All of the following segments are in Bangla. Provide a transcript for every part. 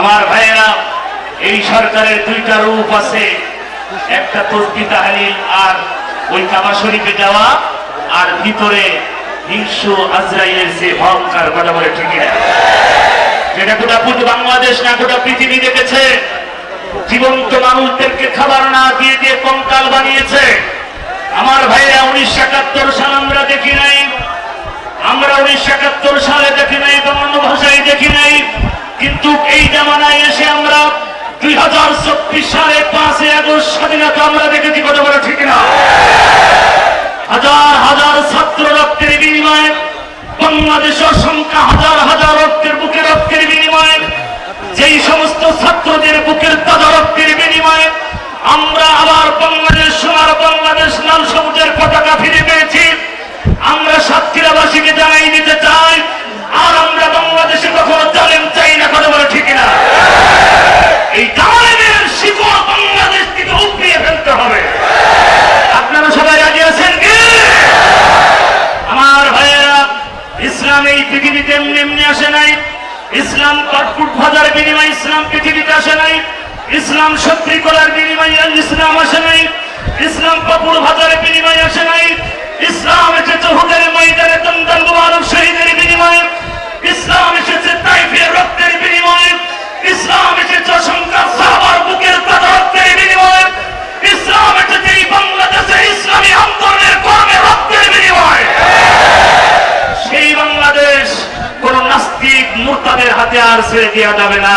আমার ভাইয়েরা, এই সরকারের দুইটা রূপ আছে। একটা তসবি তাহালিল আর ওই কাবা শরীফে যাওয়া, আর ভিতরে আজরাইলের যে কথা বলে ঠিক যেটা গোটা পুরো বাংলাদেশ, না গোটা পৃথিবী দেখেছে। জীবন্ত মানুষদেরকে খাবার না দিয়ে দিয়ে কঙ্কাল বানিয়েছে। আমার ভাইরা উনিশশো একাত্তর সাল আমরা দেখি নাই। আমরা উনিশশো একাত্তর সালে দেখি নাই, বাংলা ভাষায় দেখি নাই। কিন্তু এই হাজার চব্বিশ সালে পাঁচই আগস্ট স্বাধীনতা আমরা দেখেছি, কথা বলে ঠিক না। হাজার হাজার ছাত্র রক্তের বিনিময়ে, বাংলাদেশের সংখ্যা হাজার হাজার রক্তের বুকে রক্তের বিনিময়ে, যেই সমস্ত ছাত্রদের বুকের তাজা রক্তের বিনিময়ে আমরা আবার বাংলাদেশ, সোনার বাংলাদেশ, লাল সবুজের পতাকা ফিরে পেয়েছি। আমরা সাতক্ষীরাবাসীকে জানাই দিতে চাই, আর আমরা বাংলাদেশে কখনো জালেম চাই না কথা বলে ঠিক না এই জালেমের শিকড় বাংলাদেশ থেকে উপড়িয়ে ফেলতে হবে আপনারা সবাই রাজি আছেন কি আমার ভাইয়েরা ইসলাম এই পৃথিবীতে এমনি এমনি আসে নাই ইসলাম ভাজার বিনিময়ে ইসলাম পৃথিবীতে আসে নাই, ইসলাম সত্যি করার বিনিময়ে ইসলাম আসে নাই, ইসলাম পাপুর ভাজার বিনিময়ে আসে নাই, ইসলাম এসেছে হুদের ময়দানে দমদম মুবারক শহীদের বিনিময়ে ইসলাম এসেছে তাইফের রক্তের বিনিময়ে ইসলাম এসেছে অসংখ্য সাহাবার বুকের তাজা রক্তের বিনিময়ে ইসলাম এসেছে এই বাংলাদেশে ইসলামী আন্দোলনের কর্মে রক্তের বিনিময়ে সেই বাংলাদেশ কোন নাস্তিক মুরতাদের হাতে আর ছেড়ে দেওয়া যাবে না।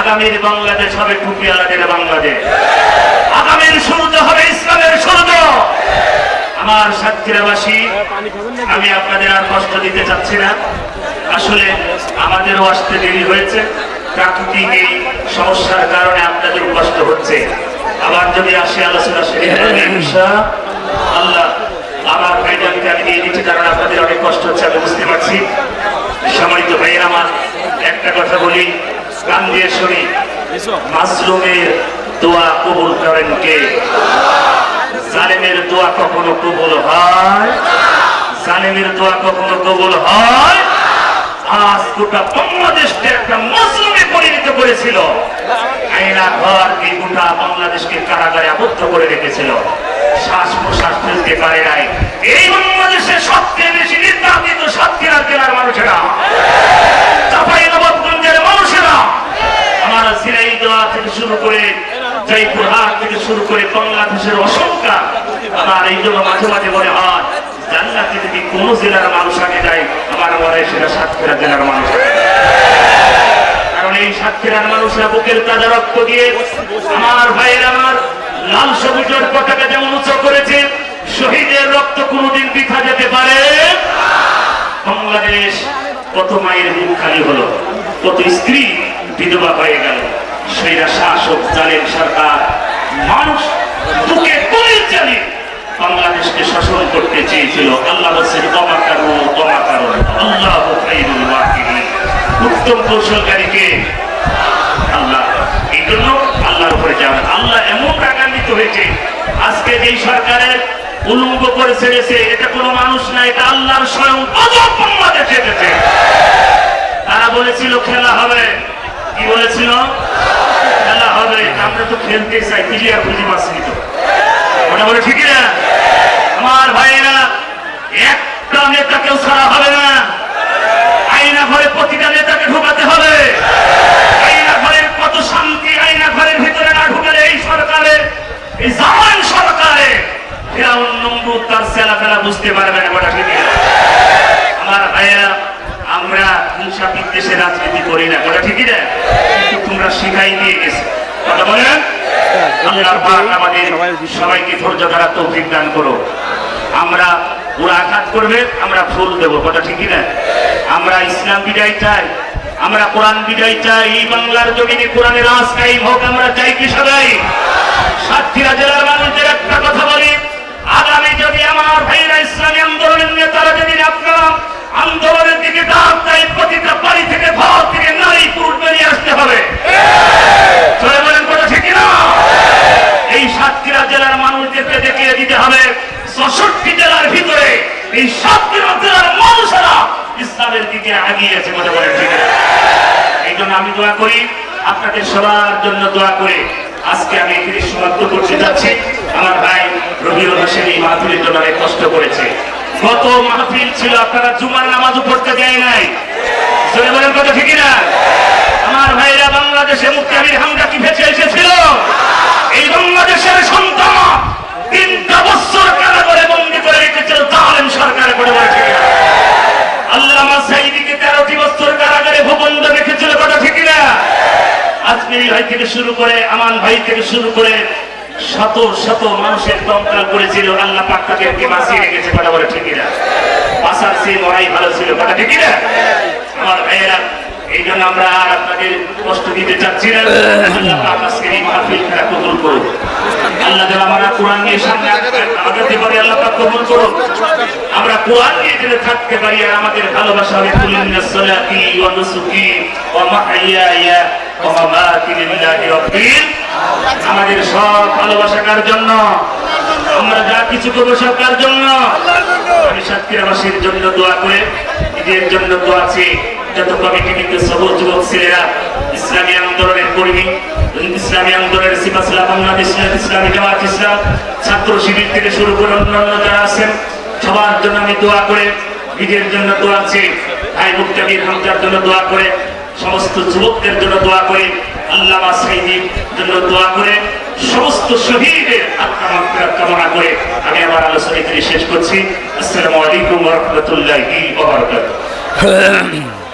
আগামীর বাংলাদেশ হবে টুপিওয়ালাদের বাংলাদেশ। আগামীর সূর্য হবে ইসলামের সূর্য। আমার সাতক্ষীরাবাসী, আমি আপনাদের আর কষ্ট দিতে চাচ্ছি না। আসলে আমাদেরও আসতে দেরি হয়েছে। প্রাকৃতিক এই সমস্যার কারণে আপনাদের কষ্ট হচ্ছে। আবার যদি আসে আলোচনা আল্লাহ, আমার ভাইজানকে আমি দিয়ে দিচ্ছি, কারণ আপনাদের অনেক কষ্ট হচ্ছে, আমি বুঝতে পারছি। সম্মানিত ভাইয়ের, আমার একটা কথা বলি, গান দিয়ে শুনি। মাসরুমের দোয়া কবুল করেন কে? জালেমের দোয়া কখনো কবুল হয়? জালেমের দোয়া কখনো কবুল হয়? আজ গোটা বাংলাদেশকে একটা মজলুমে পরিণত করেছিল। আইনা ঘর এই গোটা বাংলাদেশকে কারাগারে আবদ্ধ করে রেখেছিল? শ্বাস প্রশ্বাস ফেলতে পারে নাই। এই কোনো জেলার মানুষ আগে যায়, আমার মনে হয় সেটা সাতক্ষীরা জেলার মানুষ। কারণ এই সাতক্ষীরার মানুষরা বুকের তাজা রক্ত দিয়ে আমার ভাইয়ের আমার লাল সবুজের পতাকা যেমন উঁচু করেছে শহীদের রক্ত কোনোদিন বৃথা যেতে পারে? বাংলাদেশ কত মায়ের মুখ খালি হলো, কত স্ত্রী বিধবা হয়ে গেল। সেইরা শাসক, জালেম সরকার, মানুষ বুকে করে চালিয়ে বাংলাদেশকে শাসন করতে চেয়েছিল। আল্লাহ বলছেন তমা কারও তমা কারও। আল্লাহ উত্তম কৌশলকারীকে আল্লাহ, এই জন্য আল্লাহর উপরে যাবেন আল্লাহ এমন রাগান্বিত হয়েছে, আজকে যেই সরকারের উলঙ্গ করে ছেড়েছে এটা কোনো মানুষ না, এটা আল্লাহর স্বয়ং গজব বাংলাদেশে এসেছে। তারা বলেছিল, খেলা হবে। কি বলেছিল? খেলা হবে। আমরা তো খেলতে চাই ক্লিয়ার বুঝি পাচ্ছি তো। ওটা বলে ঠিকই না আমার ভাইয়েরা, একটা নেতাকেও ছাড়া হবে না। আইনা ঘরে প্রতিটা নেতাকে ঢোকাতে হবে আইনা ঘরের কত শান্তি আইনা ঘরের ভিতরে না ঢুকালে এই সরকারে এই জামান সরকারে ফেরাউন নমরুদ তার সেলা ফেলা বুঝতে পারবে না ওটা ঠিক না? আমার ভাইয়েরা আমরা হিংসা বিদ্বেষে রাজনীতি করি না। ওটা ঠিকই না তোমরা শিখাই দিয়ে গেছে। কথা আল্লাহর পাক আমাদের সবাইকে ধৈর্য দ্বারা তৌফিক দান করো। আমরা ওরা আঘাত করবে আমরা ফুল দেবো। কথা ঠিকই না আমরা ইসলাম বিজয় চাই আমরা কোরআন বিজয় চাই এই বাংলার জমিনে কোরআনের রাজ কায়েম হোক আমরা চাই কি সবাই? সাতক্ষীরা জেলার মানুষদের একটা কথা বলি আগামী যদি আমার ভাইরা ইসলামী আন্দোলনের নেতারা যদি আপনারা আন্দোলনের দিকে ডাক দেয় প্রতিটা বাড়ি থেকে ঘর থেকে নারী পুরুষ বেরিয়ে আসতে হবে চলে বলেন কথা ঠিক না এই সাতক্ষীরা জেলার মানুষদেরকে দেখিয়ে দিতে হবে চৌষট্টি জেলার ভিতরে এই সাতক্ষীরা জেলার মানুষেরা ইসলামের দিকে আগিয়ে আছে কথা বলেন ঠিক না এই জন্য আমি দোয়া করি আপনাদের সবার জন্য দোয়া করে আজকে আমি এখানে সমাপ্ত করতে যাচ্ছি। আমার ভাই রবিউল হোসেন এই মাহফিলের জন্য অনেক কষ্ট করেছে। গত মাহফিল ছিল আপনারা জুমার নামাজও পড়তে দেয় নাই। বলেন কথা ঠিকই না আমার ভাইরা বাংলাদেশে মুক্তি আমির হামদা কি ভেসে এসেছিল এই বাংলাদেশের সন্তান তিনটা বছর কারাগারে বন্দি করে রেখেছিল জালেম সরকারে করে বলেছে আল্লামা সাইদিকে তেরোটি বছর কারাগারে ভূবন্ধ রেখেছিল কথা ঠিক না আজমেরি ভাই থেকে শুরু করে আমান ভাই থেকে শুরু করে শত শত মানুষের দমকাল করেছিল, আল্লাহ পাক তাদেরকে বাঁচিয়ে রেখেছে, কথা বলে ঠিক না বাঁচার সে মরাই ভালো ছিল, কথা ঠিক না আমার ভাইয়েরা, এই জন্য আমরা আর আপনাদের কষ্ট দিতে চাচ্ছি না। আল্লাহ পাক আজকের এই মাহফিল খেলা কবুল করুন আল্লাহ যেন আমরা কোরআন নিয়ে সামনে আগাতে পারি, আল্লাহ পাক কবুল করুন থাকতে পারি আর আমাদের ভালোবাসা আমাদের সব ভালোবাসা কার জন্য? আমরা যা কিছু করব সব কার জন্য? আমি সাতক্ষীরাবাসীর জন্য দোয়া করে, নিজের জন্য দোয়া চেয়ে, যত কমিটি কিন্তু সবুজ যুবক ছেলেরা, ইসলামী আন্দোলনের কর্মী, ইসলামী আন্দোলনের সিপাসলা বাংলাদেশ, ইসলামী জামাত, ইসলাম ছাত্র শিবির থেকে শুরু করে অন্যান্য যারা আছেন সবার জন্য আমি দোয়া করে, নিজের জন্য দোয়া চেয়ে ভাই মুক্তাবির হামজার জন্য দোয়া করে, সমস্ত যুবকদের জন্য দোয়া করে আল্লাহ সাইদির জন্য দোয়া করে, সমস্ত শহীদের আত্মা কামনা করে আমি আমার আলোচনা শেষ করছি। আসসালামু আলাইকুম রাহমাতুল্লাহি